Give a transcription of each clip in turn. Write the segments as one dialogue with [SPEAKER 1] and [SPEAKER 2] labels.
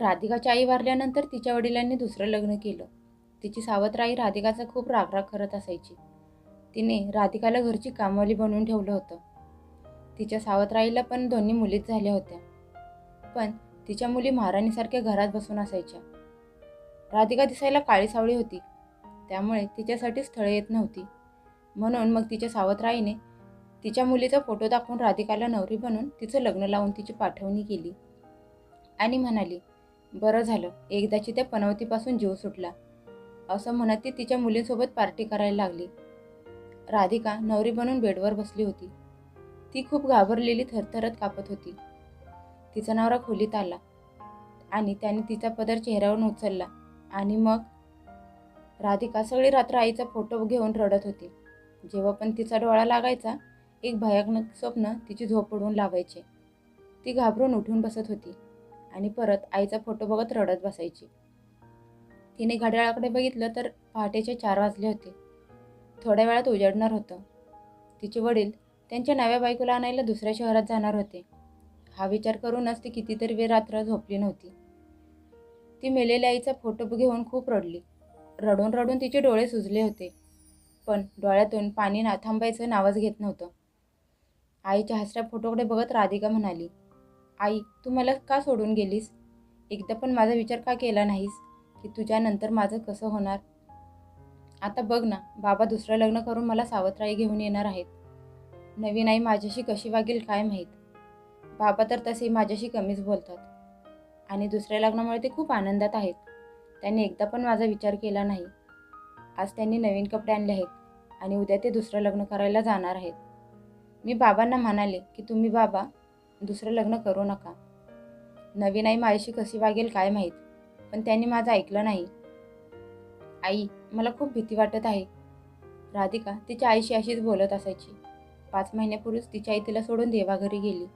[SPEAKER 1] राधिकाची आई वारल्यानंतर तिच्या वडिलांनी दुसरं लग्न केलं. तिची सावत्र आई राधिकाचा खूप रागराग करत असायची. तिने राधिकाला घरची कामवाली बनवून ठेवलं होतं. तिच्या सावत्राईला पण दोन्ही मुलीच झाल्या होत्या. पण तिच्या मुली महाराणीसारख्या घरात बसून असायच्या. राधिका दिसायला काळी सावळी होती. त्यामुळे तिच्यासाठी स्थळे येत नव्हती. म्हणून मग तिच्या सावत्राईने तिच्या मुलीचा फोटो दाखवून राधिकाला नवरी बनवून तिचं लग्न लावून तिची पाठवणी केली. आणि म्हणाली बरं झालं. एकदाची त्या पनवतीपासून जीव सुटला. असं म्हणत ती तिच्या मुलींसोबत पार्टी करायला लागली. राधिका नवरी बनून बेडवर बसली होती. ती खूप घाबरलेली थरथरत कापत होती. तिचा नवरा खोलीत आला आणि त्याने तिचा पदर चेहऱ्यावरून उचलला आणि मग राधिका सगळी रात्र आईचा फोटो घेऊन रडत होती. जेव्हा पण तिचा डोळा लागायचा एक भयानक स्वप्न तिची झोप उडवून लावायचे. ती घाबरून उठून बसत होती. आणि परत आईचा फोटो बघत रडत बसायची. तिने घड्याळाकडे बघितलं तर पहाटेचे चार वाजले होते. थोड्या वेळात उजाडणार होतं. तिचे वडील त्यांच्या नव्या बायकोला आणायला दुसऱ्या शहरात जाणार होते. हा विचार करूनच ती कितीतरी वेळ रात्र झोपली नव्हती. ती मेलेल्या आईचा फोटो घेऊन खूप रडली. रडून रडून तिचे डोळे सुजले होते. पण डोळ्यातून पाणी ना थांबायचं नावच घेत नव्हतं. आईच्या हसऱ्या फोटोकडे बघत राधिका म्हणाली आई तू मला का सोडून गेलीस? एकदा पण माझा विचार का केला नाहीस की तुझ्यानंतर माझं कसं होणार? आता बघ ना बाबा दुसरं लग्न करून मला सावत्राई घेऊन येणार आहेत. नवीन आई माझ्याशी कशी वागेल काय माहीत? बाबा तर तसे माझ्याशी कमीच बोलतात. आणि दुसऱ्या लग्नामुळे ते खूप आनंदात आहेत. त्यांनी एकदा पण माझा विचार केला नाही. आज त्यांनी नवीन कपडे आणले आहेत आणि उद्या ते दुसरं लग्न करायला जाणार आहेत. मी बाबांना म्हणाले की तुम्ही बाबा दुसरं लग्न करू नका. नवीन आई माझ्याशी कशी वागेल काय माहीत? पण त्यांनी माझं ऐकलं नाही. आई मला खूप भीती वाटत आहे. राधिका तिच्या आईशी अशीच बोलत असायची. पाच महिन्यापूर्वीच तिची आई तिला सोडून देवाघरी गेली.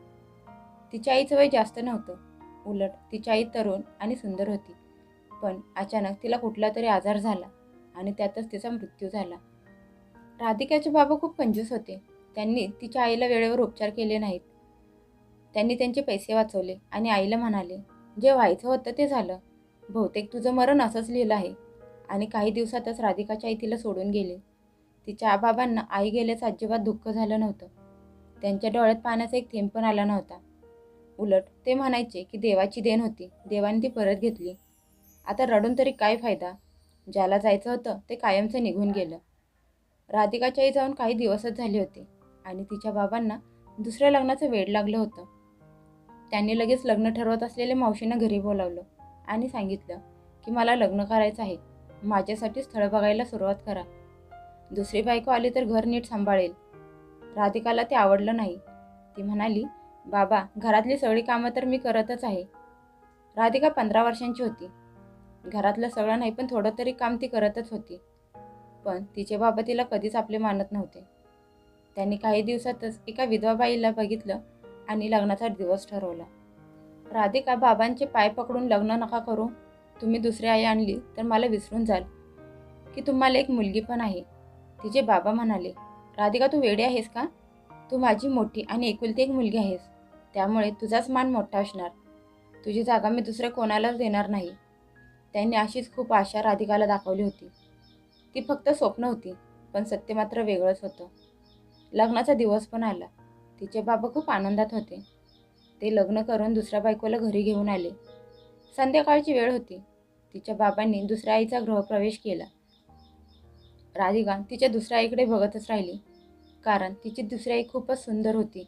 [SPEAKER 1] तिच्या आईचं वय जास्त नव्हतं. उलट तिची आई तरुण आणि सुंदर होती. पण अचानक तिला कुठला तरी आजार झाला आणि त्यातच तिचा मृत्यू झाला. राधिकाचे बाबा खूप कंजूस होते. त्यांनी तिच्या आईला वेळेवर उपचार केले नाहीत. त्यांनी त्यांचे पैसे वाचवले आणि आईला म्हणाले जे व्हायचं होतं ते झालं. बहुतेक तुझं मरण असंच लिहिलं आहे. आणि काही दिवसातच राधिकाच्या आई तिला सोडून गेले. तिच्या बाबांना आई गेल्याचं अजिबात दुःख झालं नव्हतं. त्यांच्या डोळ्यात पाण्याचा एक थेंब पण आला नव्हता. उलट ते म्हणायचे की देवाची देण होती. देवाने ती परत घेतली. आता रडून तरी काय फायदा? ज्याला जायचं होतं ते कायमचं निघून गेलं. राधिकाच्या आई जाऊन काही दिवसच झाले होते आणि तिच्या बाबांना दुसऱ्या लग्नाचं वेड लागलं होतं. त्यांनी लगेच लग्न ठरवत असलेल्या मावशींना घरी बोलावलं आणि सांगितलं की मला लग्न करायचं आहे. माझ्यासाठी स्थळ बघायला सुरुवात करा. दुसरी बायको आली तर घर नीट सांभाळेल. राधिकाला ते आवडलं नाही. ती म्हणाली बाबा घरातली सगळी कामं तर मी करतच आहे. राधिका पंधरा वर्षांची होती. घरातलं सगळं नाही पण थोडं तरी काम ती करतच होती. पण तिचे बाबा तिला कधीच आपले मानत नव्हते. त्यांनी काही दिवसातच एका विधवा बाईला बघितलं आणि लग्नाचा दिवस ठरवला. राधिका बाबांचे पाय पकडून लग्न नका करू. तुम्ही दुसरी आई आणली तर मला विसरून जाल. की तुम्हाला एक मुलगी पण आहे. तिचे बाबा म्हणाले राधिका तू वेडी आहेस का? तू माझी मोठी आणि एकुलती एक मुलगी आहेस. त्यामुळे तुझाच मान मोठा असणार. तुझी जागा मी दुसऱ्या कोणालाच देणार नाही. त्यांनी अशीच खूप आशा राधिकाला दाखवली होती. ती फक्त स्वप्न होती पण सत्य मात्र वेगळंच होतं. लग्नाचा दिवस पण आला. तिचे बाबा खूप आनंदात होते. ते लग्न करून दुसऱ्या बायकोला घरी घेऊन आले. संध्याकाळची वेळ होती. तिच्या बाबांनी दुसऱ्या आईचा गृहप्रवेश केला. राधिका तिच्या दुसऱ्या आईकडे बघतच राहिली. कारण तिची दुसरी आई खूपच सुंदर होती.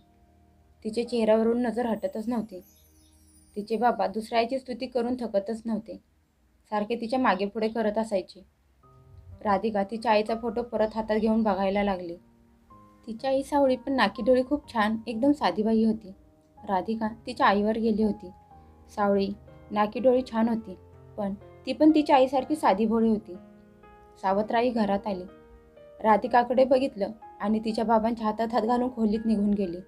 [SPEAKER 1] तिच्या चेहऱ्यावरून नजर हटतच नव्हती. तिचे बाबा दुसऱ्या आईची स्तुती करून थकतच नव्हते. सारखे तिच्यामागे पुढे करत असायचे. राधिका तिच्या आईचा फोटो परत हातात घेऊन बघायला लागली. तिच्या आई सावळी पण नाकी डोळी खूप छान एकदम साधीबाई होती. राधिका तिच्या आईवर गेली होती. सावळी नाकी डोळी छान होती पण ती पण तिच्या आईसारखी साधी भोळी होती. सावत्राई घरात आली. राधिकाकडे बघितलं आणि तिच्या बाबांच्या हातात हात घालून खोलीत निघून गेली.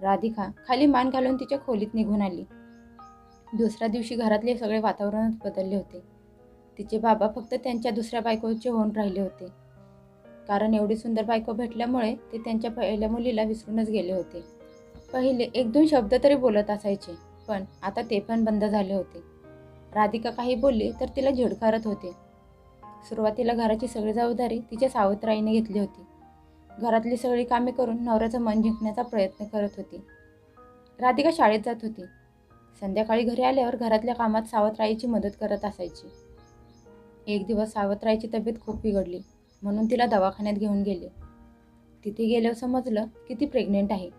[SPEAKER 1] राधिका खाली मान घालून तिच्या खोलीत निघून आली. दुसऱ्या दिवशी घरातले सगळे वातावरणच बदलले होते. तिचे बाबा फक्त त्यांच्या दुसऱ्या बायकोचे होऊन राहिले होते. कारण एवढी सुंदर बायको भेटल्यामुळे ते त्यांच्या पहिल्या मुलीला विसरूनच गेले होते. पहिले एक दोन शब्द तरी बोलत असायचे पण आता ते पण बंद झाले होते. राधिका काही बोलली तर तिला झिडकारत होते. सुरुवातीला घराची सगळी जबाबदारी तिच्या सावत्राईने घेतली होती. घरातली सगळी कामे करून नवऱ्याचं मन जिंकण्याचा प्रयत्न करत होती. राधिका शाळेत जात होती. संध्याकाळी घरी आल्यावर घरातल्या कामात सावत्राईची मदत करत असायची. एक दिवस सावत्राईची तब्येत खूप बिघडली. म्हणून तिला दवाखान्यात घेऊन गेले. तिथे गेल्यावर समजलं की ती प्रेग्नेंट आहे.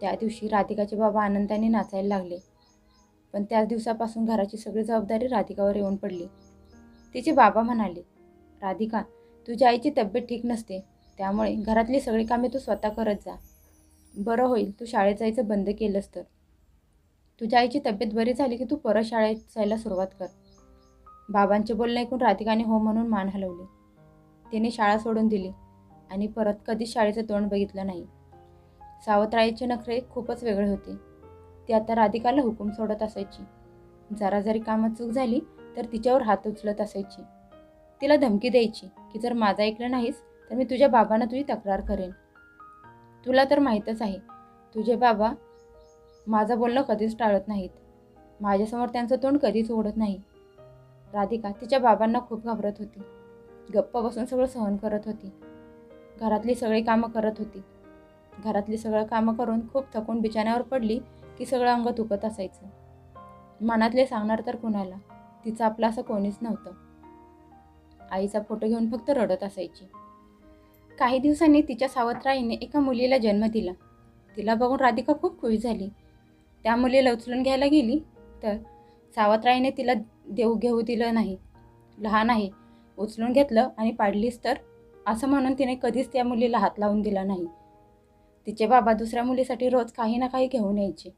[SPEAKER 1] त्या दिवशी राधिकाचे बाबा आनंदाने नाचायला लागले. पण त्याच दिवसापासून घराची सगळी जबाबदारी राधिकावर येऊन पडली. तिचे बाबा म्हणाले राधिका तुझ्या आईची तब्येत ठीक नसते. त्यामुळे घरातली सगळी कामे तू स्वतः करत जा. बरं होईल तू शाळेत जायचं बंद केलंस तर. तुझ्या आईची तब्येत बरी झाली की तू परत शाळेत जायला सुरुवात कर. बाबांचे बोलणे ऐकून राधिकाने हो म्हणून मान हलवली. तिने शाळा सोडून दिली आणि परत कधीच शाळेचं तोंड बघितलं नाही. सावत्राईचे नखरे खूपच वेगळे होते. ती आता राधिकाला हुकूम सोडत असायची. जरा जरी कामात चूक झाली तर तिच्यावर हात उचलत असायची. तिला धमकी द्यायची की जर माझं ऐकलं नाहीस तर मी तुझ्या बाबांना तुझी तक्रार करेन. तुला तर माहीतच आहे तुझे बाबा माझं बोलणं कधीच टाळत नाहीत. माझ्यासमोर त्यांचं तोंड कधीच ओढत नाही. राधिका तिच्या बाबांना खूप घाबरत होती. गप्प बसून सगळं सहन करत होती. घरातली सगळी कामं करत होती. घरातली सगळं कामं करून खूप थकून बिछाण्यावर पडली की सगळं अंग दुखत असायचं. मनातले सांगणार तर कुणाला? तिचं आपलं असं कोणीच नव्हतं. आईचा फोटो घेऊन फक्त रडत असायची. काही दिवसांनी तिच्या सावत्राईने एका मुलीला जन्म दिला. तिला बघून राधिका खूप खुश झाली. त्या मुलीला उचलून घ्यायला गेली तर सावत्राईने तिला देऊ घेऊ दिलं नाही. लहान आहे. उचलून घेतलं आणि पाडलीस तर? असं म्हणून तिने कधीच त्या मुलीला हात लावून दिला नाही. तिचे बाबा दुसऱ्या मुलीसाठी रोज काही ना काही घेऊन यायचे.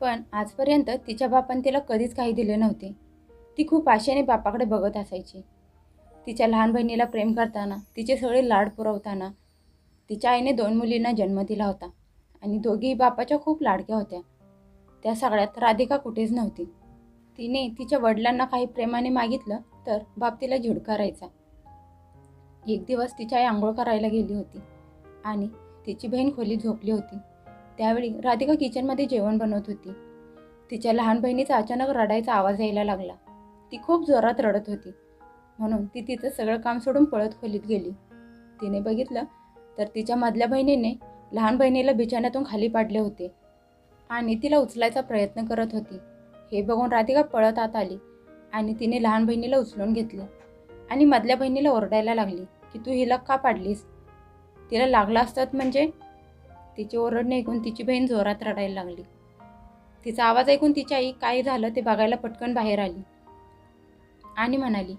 [SPEAKER 1] पण आजपर्यंत तिच्या बापाने तिला कधीच काही दिले नव्हते. ती खूप आशेने बापाकडे बघत असायची. तिच्या लहान बहिणीला प्रेम करताना तिचे सगळे लाड पुरवताना तिच्या आईने दोन मुलींना जन्म दिला होता आणि दोघीही बापाच्या खूप लाडक्या होत्या. त्या सगळ्यात राधिका कुठेच नव्हती. तिने तिच्या वडिलांना काही प्रेमाने मागितलं तर बाप तिला झिडकारायचा. एक दिवस तिच्या आई आंघोळ करायला गेली होती आणि तिची बहीण खोलीत झोपली होती. त्यावेळी राधिका किचनमध्ये जेवण बनवत होती. तिच्या लहान बहिणीचा अचानक रडायचा आवाज यायला लागला. ती खूप जोरात रडत होती. म्हणून ती तिचं सगळं काम सोडून पळत खोलीत गेली. तिने बघितलं तर तिच्या मधल्या बहिणीने लहान बहिणीला बिछाण्यातून खाली पाडले होते आणि तिला उचलायचा प्रयत्न करत होती. हे बघून राधिका पळत आत आली आणि तिने लहान बहिणीला उचलून घेतले आणि मधल्या बहिणीला ओरडायला लागली की तू हिला का पाडलीस? तिला लागला असतात म्हणजे? तिचे ओरडणे ऐकून तिची बहीण जोरात रडायला लागली. तिचा आवाज ऐकून तिची आई काय झालं ते बघायला पटकन बाहेर आली आणि म्हणाली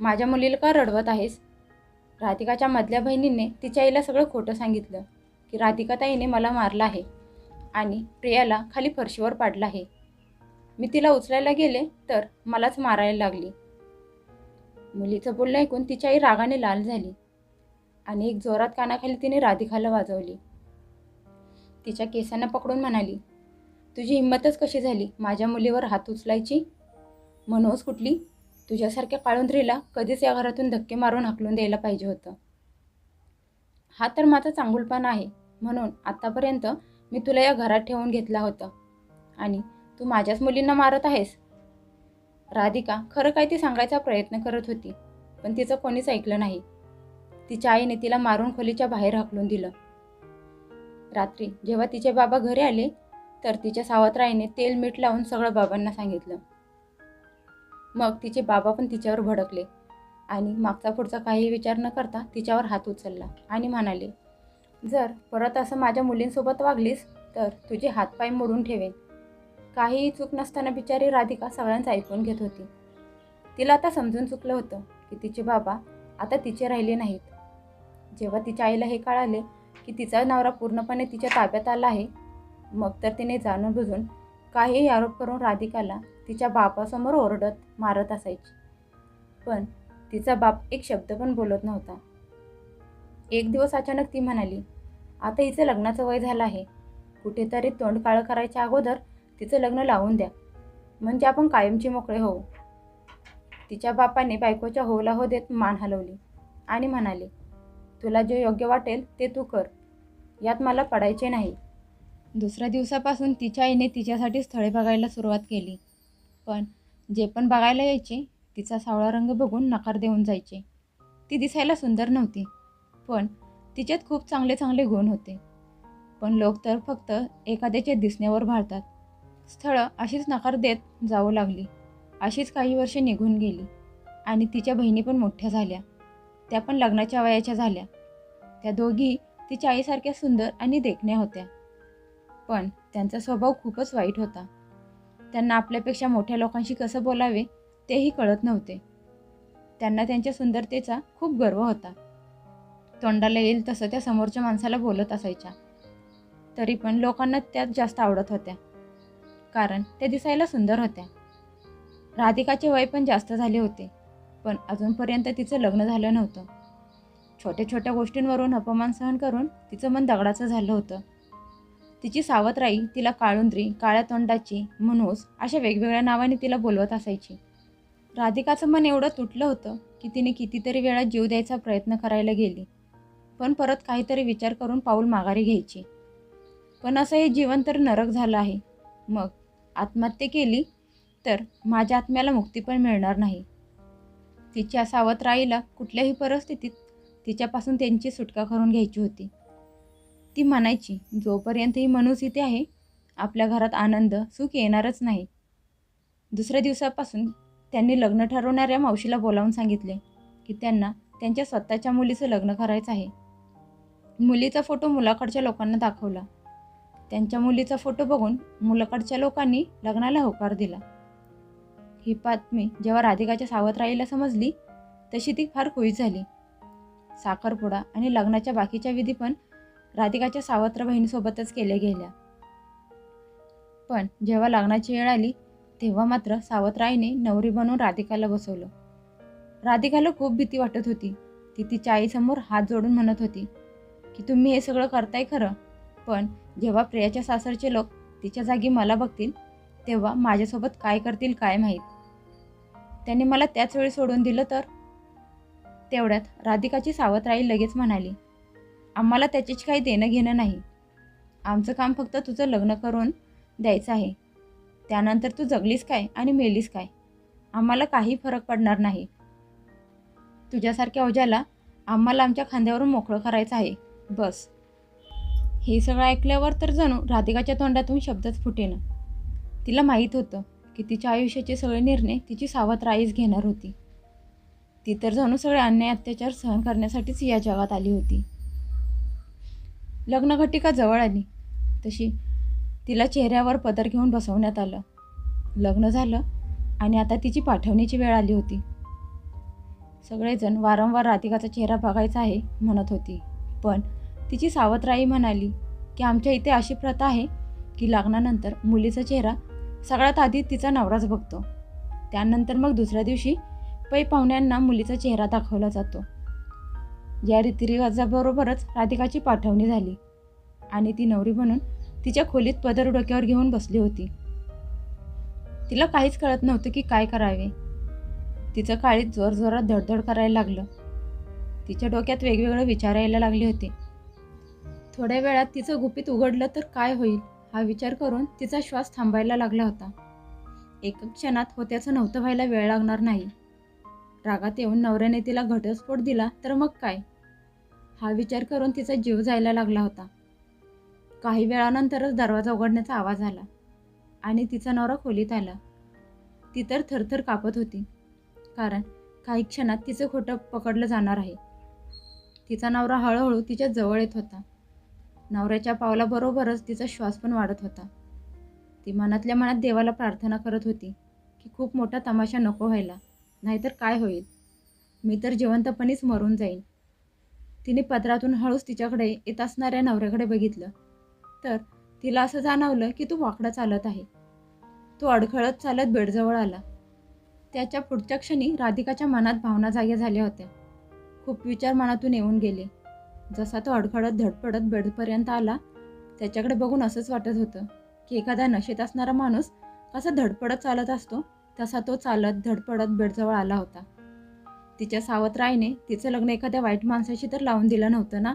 [SPEAKER 1] माझ्या मुलीला का रडवत आहेस? राधिकाच्या मधल्या बहिणीने तिच्या आईला सगळं खोटं सांगितलं की राधिका ताईने मला मारलं आहे आणि प्रियाला खाली फरशीवर पाडलं आहे. मी तिला उचलायला गेले तर मलाच मारायला लागली. मुलीचं बोलणं ऐकून तिची आई रागाने लाल झाली आणि एक जोरात कानाखाली तिने राधिकाला वाजवली. तिच्या केसांना पकडून म्हणाली तुझी हिंमतच कशी झाली माझ्या मुलीवर हात उचलायची? मनोज कुठली? तुझ्यासारख्या काळुंद्रीला कधीच या घरातून धक्के मारून हाकलून द्यायला पाहिजे होतं. हा तर माझा चांगुलपणा आहे म्हणून आत्तापर्यंत मी तुला या घरात ठेवून घेतला होता आणि तू माझ्याच मुलींना मारत आहेस? राधिका खरं काय ती सांगायचा प्रयत्न करत होती पण तिचं कोणीच ऐकलं नाही. तिच्या आईने तिला मारून खोलीच्या बाहेर हाकलून दिलं. रात्री जेव्हा तिचे बाबा घरी आले तर तिच्या सावत्राईने तेल मीठ लावून सगळं बाबांना सांगितलं. मग तिचे बाबा पण तिच्यावर भडकले आणि मागचा पुढचा काही विचार न करता तिच्यावर हात उचलला आणि म्हणाले जर परत असं माझ्या मुलींसोबत वागलीस तर तुझे हातपाय मोडून ठेवेन. काहीही चूक नसताना बिचारी राधिका सगळ्यांचं ऐकून घेत होती. तिला आता समजून चुकलं होतं की तिचे बाबा आता तिचे राहिले नाहीत. जेव्हा तिच्या आईला हे कळाले की तिचा नवरा पूर्णपणे तिच्या ताब्यात आला आहे मग तर तिने जाणून बुजून काहीही आरोप करून राधिकाला तिच्या बापासमोर ओरडत मारत असायची. पण तिचा बाप एक शब्द पण बोलत नव्हता. एक दिवस अचानक ती म्हणाली आता हिचं लग्नाचं वय झालं आहे. कुठेतरी तोंड काळं करायच्या अगोदर तिचं लग्न लावून द्या. म्हणजे आपण कायमची मोकळे होऊ. तिच्या बापाने बायकोच्या होला हो देत मान हलवली आणि म्हणाले तुला जे योग्य वाटेल ते तू कर. यात मला पडायचे नाही. दुसऱ्या दिवसापासून तिच्या आईने तिच्यासाठी स्थळे बघायला सुरुवात केली. पण जे पण बघायला यायचे तिचा सावळा रंग बघून नकार देऊन जायचे. ती दिसायला सुंदर नव्हती पण तिच्यात खूप चांगले चांगले गुण होते. पण लोक तर फक्त एखाद्याच्या दिसण्यावर भाळतात. स्थळं अशीच नकार देत जाऊ लागली. अशीच काही वर्षे निघून गेली. आणि तिच्या बहिणी पण मोठ्या झाल्या. त्या पण लग्नाच्या वयाच्या झाल्या. त्या दोघी तिच्या आईसारख्या सुंदर आणि देखण्या होत्या. पण त्यांचा स्वभाव खूपच वाईट होता. त्यांना आपल्यापेक्षा मोठ्या लोकांशी कसं बोलावे तेही कळत नव्हते. त्यांना त्यांच्या सुंदरतेचा खूप गर्व होता. तोंडाला येईल तसं त्या समोरच्या माणसाला बोलत असायच्या. तरी पण लोकांना त्यात जास्त आवडत होत्या. कारण त्या दिसायला सुंदर होत्या. राधिकाचे वय पण जास्त झाले होते पण अजूनपर्यंत तिचं लग्न झालं नव्हतं. छोट्या छोट्या गोष्टींवरून अपमान सहन करून तिचं मन दगडाचं झालं होतं. तिची सावत्राई तिला काळुंद्री काळ्या तोंडाची मनोज अशा वेगवेगळ्या नावाने तिला बोलवत असायची. राधिकाचं मन एवढं तुटलं होतं की तिने कितीतरी वेळा जीव द्यायचा प्रयत्न करायला गेली पण परत काहीतरी विचार करून पाऊल माघारी घ्यायची. पण असं हे जीवन तर नरक झालं आहे. मग आत्महत्या केली तर माझ्या आत्म्याला मुक्ती पण मिळणार नाही. तिच्या सावत्राईला कुठल्याही परिस्थितीत तिच्यापासून त्यांची सुटका करून घ्यायची होती. ती म्हणायची जोपर्यंत ही मनुस इथे आहे आपल्या घरात आनंद सुख येणारच नाही. दुसऱ्या दिवसापासून त्यांनी लग्न ठरवणाऱ्या मावशीला बोलावून सांगितले की त्यांना त्यांच्या स्वतःच्या मुलीचं लग्न करायचं आहे. मुलीचा फोटो मुलाकडच्या लोकांना दाखवला. त्यांच्या मुलीचा फोटो बघून मुलाकडच्या लोकांनी लग्नाला होकार दिला. ही बातमी जेव्हा राधिकाच्या सावत्राईला समजली तशी ती फार खुश झाली. साखरपुडा आणि लग्नाच्या बाकीच्या विधी पण राधिकाच्या सावत्र बहिणीसोबतच केल्या गेल्या. पण जेव्हा लग्नाची वेळ आली तेव्हा मात्र सावत्राईने नवरी बनवून राधिकाला बसवलं. राधिकाला खूप भीती वाटत होती. ती तिच्या आईसमोर हात जोडून म्हणत होती की तुम्ही हे सगळं करताय खरं पण जेव्हा प्रियाच्या सासरचे लोक तिच्या जागी मला बघतील तेव्हा माझ्यासोबत काय करतील काय माहीत. त्यांनी मला त्याच वेळी सोडून दिलं तर? तेवढ्यात राधिकाची सावत्राई लगेच म्हणाली आम्हाला त्याचेच काही देणं घेणं नाही. आमचं काम फक्त तुझं लग्न करून द्यायचं आहे. त्यानंतर तू जगलीस काय आणि मेलीस काय? आम्हाला काही फरक पडणार नाही. तुझ्यासारख्या ओझ्याला आम्हाला आमच्या खांद्यावरून मोकळं करायचं आहे. बस. हे सगळं ऐकल्यावर तर जणू राधिकाच्या तोंडातून शब्दच फुटेना. तिला माहीत होतं की तिच्या आयुष्याचे सगळे निर्णय तिची सावत्र आईच घेणार होती. ती तर जणू सगळे अन्याय अत्याचार सहन करण्यासाठीच या जगात आली होती. लग्नघटिका जवळ आली. तशी तिला चेहऱ्यावर पदर घेऊन बसवण्यात आलं. लग्न झालं आणि आता तिची पाठवण्याची वेळ आली होती. सगळेजण वारंवार राधिकाचा चेहरा बघायचा आहे म्हणत होती. पण तिची सावत्राई म्हणाली की आमच्या इथे अशी प्रथा आहे की लग्नानंतर मुलीचा चेहरा सगळ्यात आधी तिचा नवराच बघतो. त्यानंतर मग दुसऱ्या दिवशी पै पाहुण्यांना मुलीचा चेहरा दाखवला जातो. या रीतिरिवाजाबरोबरच राधिकाची पाठवणी झाली आणि ती नवरी म्हणून तिच्या खोलीत पदर डोक्यावर घेऊन बसली होती. तिला काहीच कळत नव्हतं की काय करावे. तिचं काळीत जोरजोरात धडधड करायला लागलं. तिच्या डोक्यात वेगवेगळे विचार यायला लागले होते. थोड्या वेळात तिचं गुपित उघडलं तर काय होईल? हा विचार करून तिचा श्वास थांबायला लागला होता. एक क्षणात होत्याचं नव्हतं व्हायला वेळ लागणार नाही. रागात येऊन नवऱ्याने तिला घटस्फोट दिला तर मग काय? हा विचार करून तिचा जीव जायला लागला होता. काही वेळानंतरच दरवाजा उघडण्याचा आवाज आला आणि तिचा नवरा खोलीत आला. ती तर थरथर कापत होती कारण काही क्षणात तिचं खोटं पकडलं जाणार आहे. तिचा नवरा हळूहळू तिच्या जवळ येत होता. नवऱ्याच्या पावलाबरोबरच तिचा श्वास पण वाढत होता. ती मनातल्या मनात देवाला प्रार्थना करत होती की खूप मोठा तमाशा नको व्हायला नाहीतर काय होईल? मी तर जिवंतपणीच मरून जाईन. तिने पदरातून हळूच तिच्याकडे येत असणाऱ्या नवऱ्याकडे बघितलं. तर तिला असं जाणवलं की तू वाकडा चालत आहे. तो अडखळत चालत बेडजवळ आला. त्याच्या पुढच्या क्षणी राधिकाच्या मनात भावना जाग्या झाल्या होत्या. खूप विचार मनातून येऊन गेले. जसा तो अडखडत धडपडत बेडपर्यंत आला त्याच्याकडे बघून असंच वाटत होतं की एखादा नशेत असणारा माणूस कसा धडपडत चालत असतो तसा तो चालत धडपडत बेडजवळ आला होता. तिच्या सावत्राईने तिचं लग्न एखाद्या वाईट माणसाशी तर लावून दिलं नव्हतं ना?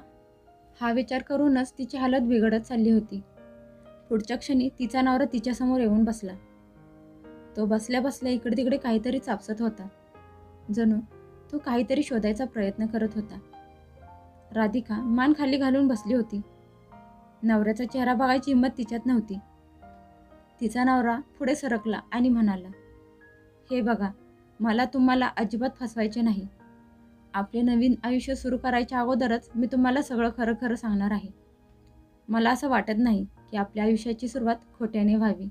[SPEAKER 1] हा विचार करूनच तिची हालत बिघडत चालली होती. पुढच्या क्षणी तिचा नवरा तिच्यासमोर येऊन बसला. तो बसल्या बसल्या इकडे तिकडे काहीतरी चापसत होता. जणू तो काहीतरी शोधायचा प्रयत्न करत होता. राधिका मान खाली घालून बसली होती. नवऱ्याचा चेहरा बघायची हिंमत तिच्यात नव्हती. तिचा नवरा पुढे सरकला आणि म्हणाला हे बघा मला तुम्हाला अजिबात फसवायचे नाही. आपले नवीन आयुष्य सुरू करायच्या अगोदरच मी तुम्हाला सगळं खरं खरं सांगणार आहे. मला असं वाटत नाही की आपल्या आयुष्याची सुरुवात खोट्याने व्हावी.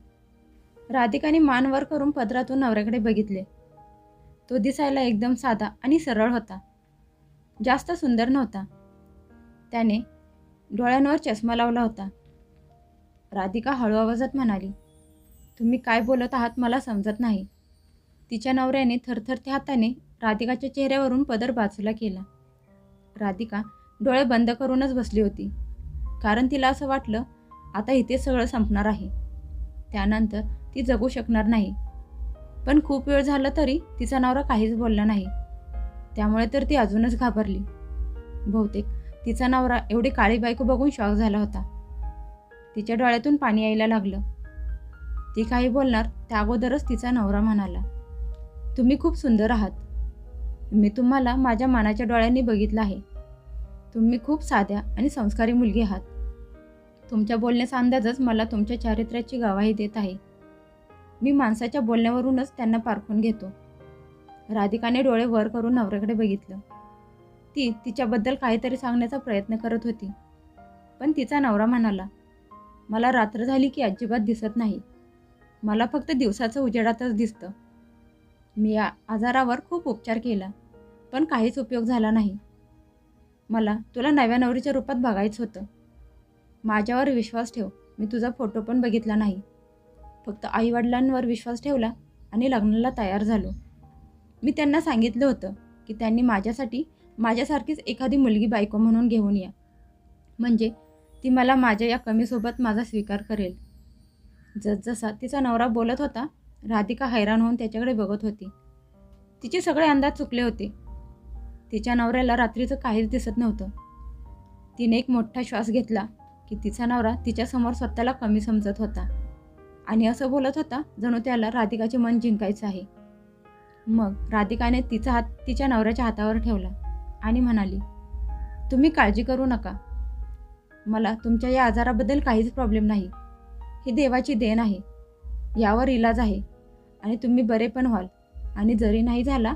[SPEAKER 1] राधिकाने मान वर करून पदरातून नवऱ्याकडे बघितले. तो दिसायला एकदम साधा आणि सरळ होता. जास्त सुंदर नव्हता. त्याने डोळ्यांवर चष्मा लावला होता. राधिका हळू आवाजात म्हणाली तुम्ही काय बोलत आहात मला समजत नाही. तिच्या नवऱ्याने थरथरत्या हाताने राधिकाच्या चेहऱ्यावरून पदर बाजूला केला. राधिका डोळे बंद करूनच बसली होती कारण तिला असं वाटलं आता इथे सगळं संपणार आहे. त्यानंतर ती जगू शकणार नाही. पण खूप वेळ झाला तरी तिचा नवरा काहीच बोलला नाही. त्यामुळे तर ती अजूनच घाबरली. बहुतेक तिचा नवरा एवढी काळी बायको बघून शॉक झाला होता. तिच्या डोळ्यातून पाणी यायला लागलं. ती काही बोलणार त्या अगोदरच तिचा नवरा म्हणाला तुम्ही खूप सुंदर आहात. मी तुम्हाला माझ्या मनाच्या डोळ्यांनी बघितलं आहे. तुम्ही खूप साध्या आणि संस्कारी मुलगी आहात. तुमच्या बोलण्याचा अंदाजच मला तुमच्या चारित्र्याची गवाही देत आहे. मी माणसाच्या बोलण्यावरूनच त्यांना पारखून घेतो. राधिकाने डोळे वर करून नवऱ्याकडे बघितलं. ती तिच्याबद्दल काहीतरी सांगण्याचा प्रयत्न करत होती. पण तिचा नवरा म्हणाला मला रात्र झाली की अजिबात दिसत नाही. मला फक्त दिवसाचं उजेडातच दिसतं. मी या आजारावर खूप उपचार केला पण काहीच उपयोग झाला नाही. मला तुला नव्या नवरीच्या रूपात बघायचं होतं. माझ्यावर विश्वास ठेव मी तुझा फोटो पण बघितला नाही. फक्त आईवडिलांवर विश्वास ठेवला आणि लग्नाला तयार झालो. मी त्यांना सांगितलं होतं की त्यांनी माझ्यासाठी माझ्यासारखीच एखादी मुलगी बायको म्हणून घेऊन या. म्हणजे ती मला माझ्या या कमीसोबत माझा स्वीकार करेल. जसजसा तिचा नवरा बोलत होता राधिका हैराण होऊन त्याच्याकडे बघत होती. तिचे सगळे अंदाज चुकले होते. तिच्या नवऱ्याला रात्रीचं काहीच दिसत नव्हतं. तिने एक मोठा श्वास घेतला की तिचा नवरा तिच्यासमोर स्वतःला कमी समजत होता. आणि असं बोलत होता जणू त्याला राधिकाचे मन जिंकायचं आहे. मग राधिकाने तिचा हात तिच्या नवऱ्याच्या हातावर ठेवला. आणि म्हणाली तुम्ही काळजी करू नका. मला तुमच्या या आजाराबद्दल काहीच प्रॉब्लेम नाही. ही देवाची देण आहे. यावर इलाज आहे. आणि तुम्ही बरे पण व्हाल. आणि जरी नाही झाला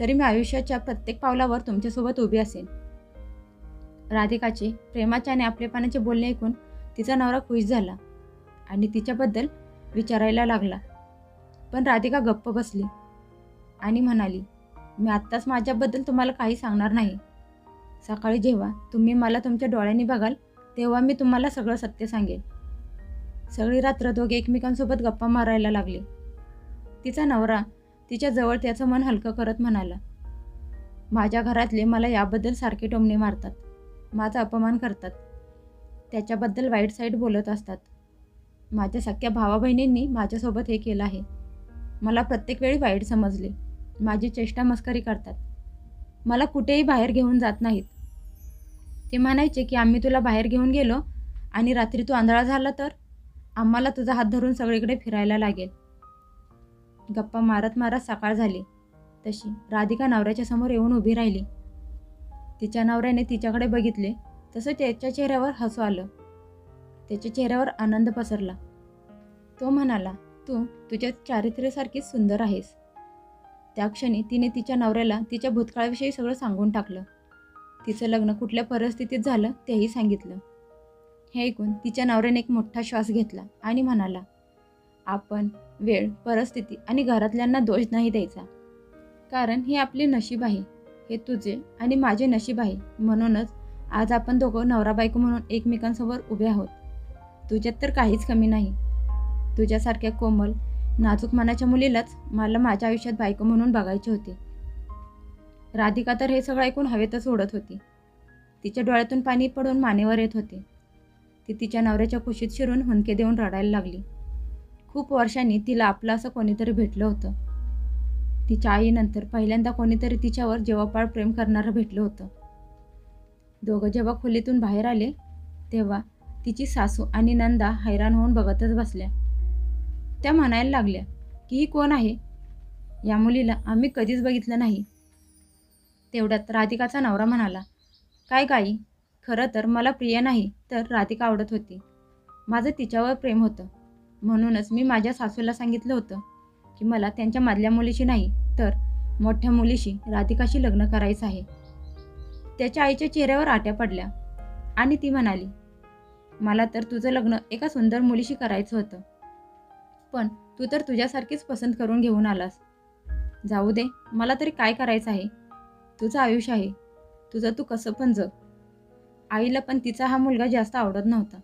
[SPEAKER 1] तरी मी आयुष्याच्या प्रत्येक पावलावर तुमच्यासोबत उभी असेन. राधिकाचे प्रेमाचे आणि आपलेपणाचे बोलणे ऐकून तिचा नवरा खुश झाला आणि तिच्याबद्दल विचारायला लागला. पण राधिका गप्प बसली आणि म्हणाली मी आत्ताच माझ्याबद्दल तुम्हाला काही सांगणार नाही. सकाळी जेव्हा तुम्ही मला तुमच्या डोळ्यांनी बघाल तेव्हा मी तुम्हाला सगळं सत्य सांगेन. सगळी रात्र दोघे एकमेकांसोबत गप्पा मारायला लागले. तिचा नवरा तिच्या जवळ त्याचं मन हलकं करत म्हणाला माझ्या घरातले मला याबद्दल सारखे टोमणे मारतात. माझा अपमान करतात. त्याच्याबद्दल वाईट साईड बोलत असतात. माझ्या सख्या भावा बहिणींनी माझ्यासोबत हे केलं आहे. मला प्रत्येक वेळी वाईट समजले. माझी चेष्टा मस्करी करतात. मला कुठेही बाहेर घेऊन जात नाहीत. ते म्हणायचे की आम्ही तुला बाहेर घेऊन गेलो आणि रात्री तू आंधळा झाला तर? आम्हाला तुझा हात धरून सगळीकडे फिरायला लागेल. गप्पा मारत मारत सकाळ झाली. तशी राधिका नवऱ्याच्या समोर येऊन उभी राहिली. तिच्या नवऱ्याने तिच्याकडे बघितले तसं त्याच्या चेहऱ्यावर हसू आलं. त्याच्या चेहऱ्यावर आनंद पसरला. तो म्हणाला तू तुझ्या चारित्र्यासारखीच सुंदर आहेस. त्या क्षणी तिने तिच्या नवऱ्याला तिच्या भूतकाळाविषयी सगळं सांगून टाकलं. तिचं लग्न कुठल्या परिस्थितीत झालं तेही सांगितलं. हे ऐकून तिच्या नवऱ्याने एक मोठा श्वास घेतला आणि म्हणाला आपण वेळ परिस्थिती आणि घरातल्यांना दोष नाही द्यायचा. कारण हे आपले नशीब आहे. हे तुझे आणि माझे नशीब आहे. म्हणूनच आज आपण दोघं नवरा बायको म्हणून एकमेकांसमोर उभे आहोत. तुझ्यात तर काहीच कमी नाही. तुझ्यासारख्या कोमल नाजूक मनाच्या मुलीलाच मला माझ्या आयुष्यात बायको म्हणून बघायचे होते. राधिका तर हे सगळं ऐकून हवेतच ओढत होती. तिच्या डोळ्यातून पाणी पडून मानेवर येत होते. ती तिच्या नवऱ्याच्या कुशीत शिरून हुंदके देऊन रडायला लागली. खूप वर्षांनी तिला आपलं असं कोणीतरी भेटलं होतं. तिच्या आईनंतर पहिल्यांदा कोणीतरी तिच्यावर जेव्हापाळ प्रेम करणारं भेटलं होतं. दोघं जेव्हा खोलीतून बाहेर आले तेव्हा तिची सासू आणि नंदा हैराण होऊन बघतच बसल्या. त्या म्हणायला लागल्या की ही कोण आहे? या मुलीला आम्ही कधीच बघितलं नाही. तेवढ्यात राधिकाचा नवरा म्हणाला काय काही खरं तर मला प्रिय नाही तर राधिका आवडत होती. माझं तिच्यावर प्रेम होतं. म्हणूनच मी माझ्या सासूला सांगितलं होतं की मला त्यांच्या मधल्या मुलीशी नाही तर मोठ्या मुलीशी राधिकाशी लग्न करायचं आहे. त्याच्या आईच्या चेहऱ्यावर आट्या पडल्या आणि ती म्हणाली मला तर तुझं लग्न एका सुंदर मुलीशी करायचं होतं. पण तू तर तुझ्यासारखीच पसंत करून घेऊन आलास. जाऊ दे मला तरी काय करायचं आहे? तुझं आयुष्य आहे. तुझं तू कसं पण जग. आईला पण तिचा हा मुलगा जास्त आवडत नव्हता.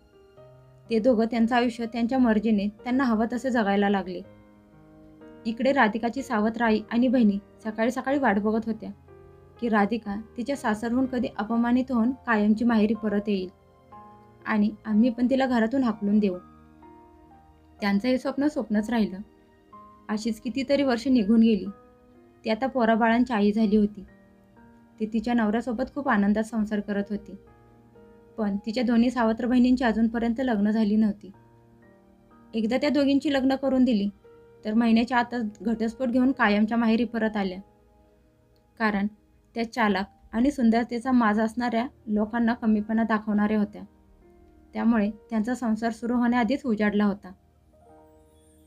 [SPEAKER 1] ते दोघं त्यांचं आयुष्य त्यांच्या मर्जीने त्यांना हवं तसे जगायला लागले. इकडे राधिकाची सावत्र आई आणि बहिणी सकाळी सकाळी वाट बघत होत्या की राधिका तिच्या सासरहून कधी अपमानित होऊन कायमची माहेरी परत येईल. आणि आम्ही पण तिला घरातून हाकलून देऊ. त्यांचं हे स्वप्न स्वप्नच राहिलं. अशीच कितीतरी वर्ष निघून गेली. ती आता पोराबाळांची आई झाली होती. ती तिच्या नवऱ्यासोबत खूप आनंदात संसार करत होती. पण तिच्या दोन्ही सावत्र बहिणींची अजूनपर्यंत लग्न झाली नव्हती. एकदा त्या दोघींची लग्न करून दिली तर महिन्याच्या आतच घटस्फोट घेऊन कायमच्या माहेरी परत आल्या. कारण त्या चालाक आणि सुंदरतेचा माज असणाऱ्या लोकांना कमीपणा दाखवणाऱ्या होत्या. त्यामुळे त्यांचा संसार सुरू होण्याआधीच उजाडला होता.